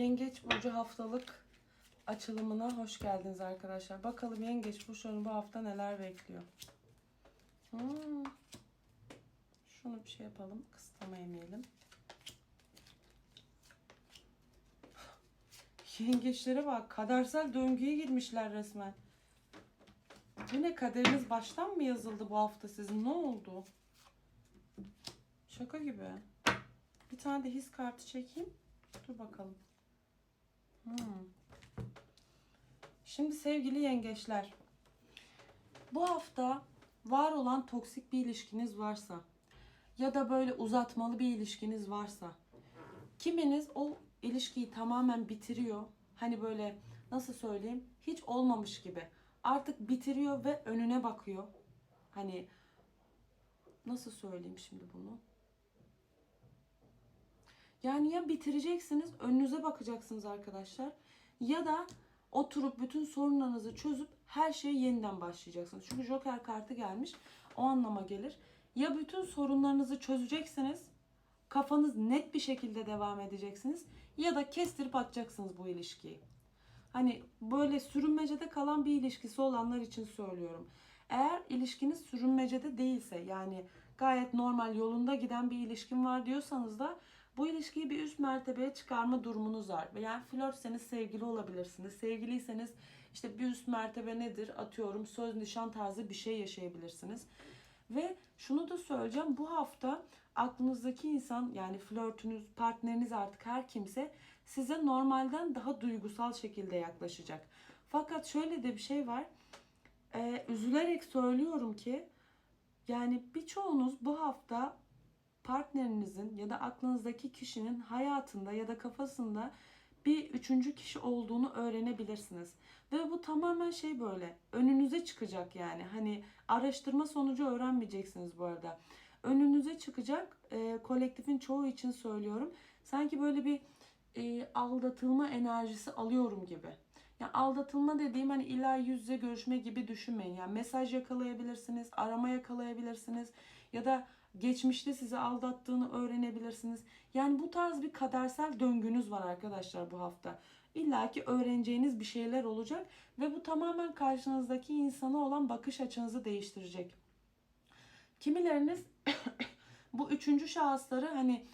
Yengeç Burcu haftalık açılımına hoş geldiniz arkadaşlar. Bakalım Yengeç Burcu'nun bu hafta neler bekliyor. Hmm. Şunu bir şey yapalım. Kısıtlama yemeyelim. Yengeçlere bak. Kadersel döngüye girmişler resmen. Bu ne kaderiniz baştan mı yazıldı bu hafta sizin? Ne oldu? Şaka gibi. Bir tane de his kartı çekeyim. Dur bakalım. Hmm. Şimdi sevgili yengeçler. Bu hafta var olan toksik bir ilişkiniz varsa ya da böyle uzatmalı bir ilişkiniz varsa kiminiz o ilişkiyi tamamen bitiriyor. Hani böyle nasıl söyleyeyim hiç olmamış gibi. Artık bitiriyor ve önüne bakıyor. Hani nasıl söyleyeyim şimdi bunu? Yani ya bitireceksiniz, önünüze bakacaksınız arkadaşlar. Ya da oturup bütün sorunlarınızı çözüp her şeye yeniden başlayacaksınız. Çünkü Joker kartı gelmiş. O anlama gelir. Ya bütün sorunlarınızı çözeceksiniz. Kafanız net bir şekilde devam edeceksiniz. Ya da kestirip atacaksınız bu ilişkiyi. Hani böyle sürünmecede kalan bir ilişkisi olanlar için söylüyorum. Eğer ilişkiniz sürünmecede değilse yani gayet normal yolunda giden bir ilişkin var diyorsanız da bu ilişkiyi bir üst mertebeye çıkarma durumunuz var. Yani flörtseniz sevgili olabilirsiniz. Sevgiliyseniz işte bir üst mertebe nedir? Atıyorum söz nişan tarzı bir şey yaşayabilirsiniz. Ve şunu da söyleyeceğim. Bu hafta aklınızdaki insan yani flörtünüz, partneriniz artık her kimse size normalden daha duygusal şekilde yaklaşacak. Fakat şöyle de bir şey var. Ee, üzülerek söylüyorum ki yani birçoğunuz bu hafta partnerinizin ya da aklınızdaki kişinin hayatında ya da kafasında bir üçüncü kişi olduğunu öğrenebilirsiniz. Ve bu tamamen şey böyle önünüze çıkacak yani. Hani araştırma sonucu öğrenmeyeceksiniz bu arada. Önünüze çıkacak e, kolektifin çoğu için söylüyorum. Sanki böyle bir e, aldatılma enerjisi alıyorum gibi. Yani aldatılma dediğim hani illa yüz yüze görüşme gibi düşünmeyin. Yani mesaj yakalayabilirsiniz, arama yakalayabilirsiniz ya da geçmişte sizi aldattığını öğrenebilirsiniz. Yani bu tarz bir kadersel döngünüz var arkadaşlar bu hafta. İlla ki öğreneceğiniz bir şeyler olacak ve bu tamamen karşınızdaki insana olan bakış açınızı değiştirecek. Kimileriniz bu üçüncü şahısları hani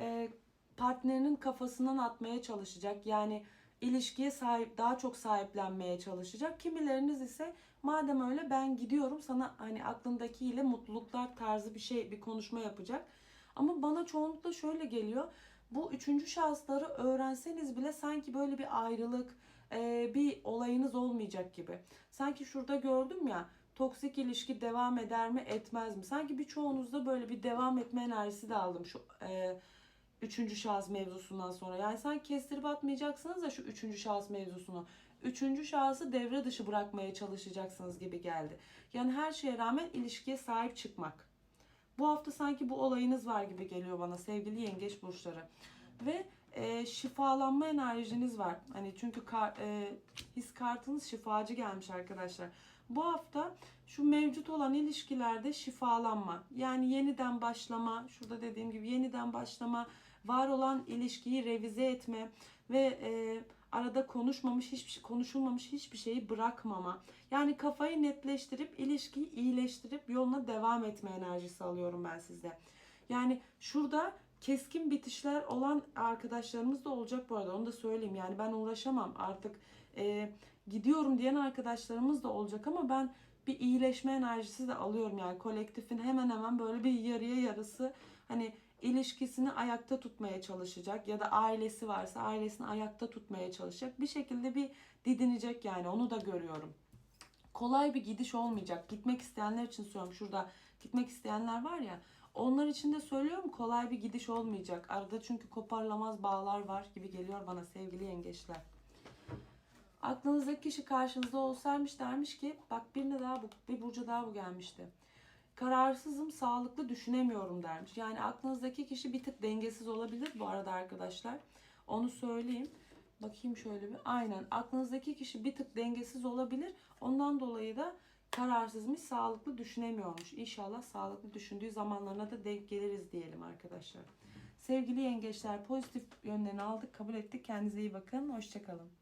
e, partnerinin kafasından atmaya çalışacak. Yani ilişkiye sahip daha çok sahiplenmeye çalışacak. Kimileriniz ise madem öyle ben gidiyorum sana hani aklındakiyle mutluluklar tarzı bir şey bir konuşma yapacak. Ama bana çoğunlukla şöyle geliyor. Bu üçüncü şahısları öğrenseniz bile sanki böyle bir ayrılık, e, bir olayınız olmayacak gibi. Sanki şurada gördüm ya toksik ilişki devam eder mi etmez mi? Sanki birçoğunuzda böyle bir devam etme enerjisi de aldım şu e, üçüncü şahıs mevzusundan sonra. Yani sen kestirip atmayacaksınız da şu üçüncü şahıs mevzusunu. Üçüncü şahısı devre dışı bırakmaya çalışacaksınız gibi geldi. Yani her şeye rağmen ilişkiye sahip çıkmak. Bu hafta sanki bu olayınız var gibi geliyor bana sevgili yengeç burçları. Ve e, şifalanma enerjiniz var. Hani çünkü kar, e, his kartınız şifacı gelmiş arkadaşlar. Bu hafta şu mevcut olan ilişkilerde şifalanma. Yani yeniden başlama, şurada dediğim gibi yeniden başlama, var olan ilişkiyi revize etme ve e, arada konuşmamış hiçbir şey, konuşulmamış hiçbir şeyi bırakmama. Yani kafayı netleştirip ilişkiyi iyileştirip yoluna devam etme enerjisi alıyorum ben sizde. Yani şurada keskin bitişler olan arkadaşlarımız da olacak bu arada onu da söyleyeyim. Yani ben uğraşamam artık e, gidiyorum diyen arkadaşlarımız da olacak ama ben bir iyileşme enerjisi de alıyorum yani kolektifin hemen hemen böyle bir yarıya yarısı hani ilişkisini ayakta tutmaya çalışacak ya da ailesi varsa ailesini ayakta tutmaya çalışacak. Bir şekilde bir didinecek yani onu da görüyorum. Kolay bir gidiş olmayacak. Gitmek isteyenler için söylüyorum. Şurada gitmek isteyenler var ya. Onlar için de söylüyorum kolay bir gidiş olmayacak. Arada çünkü koparlamaz bağlar var gibi geliyor bana sevgili yengeçler. Aklınızdaki kişi karşınızda olsaymış dermiş ki bak birine daha bu, bir burcu daha bu gelmişti kararsızım, sağlıklı düşünemiyorum dermiş. Yani aklınızdaki kişi bir tık dengesiz olabilir bu arada arkadaşlar. Onu söyleyeyim. Bakayım şöyle bir. Aynen aklınızdaki kişi bir tık dengesiz olabilir. Ondan dolayı da kararsızmış, sağlıklı düşünemiyormuş. İnşallah sağlıklı düşündüğü zamanlarına da denk geliriz diyelim arkadaşlar. Sevgili yengeçler pozitif yönlerini aldık, kabul ettik. Kendinize iyi bakın. Hoşçakalın.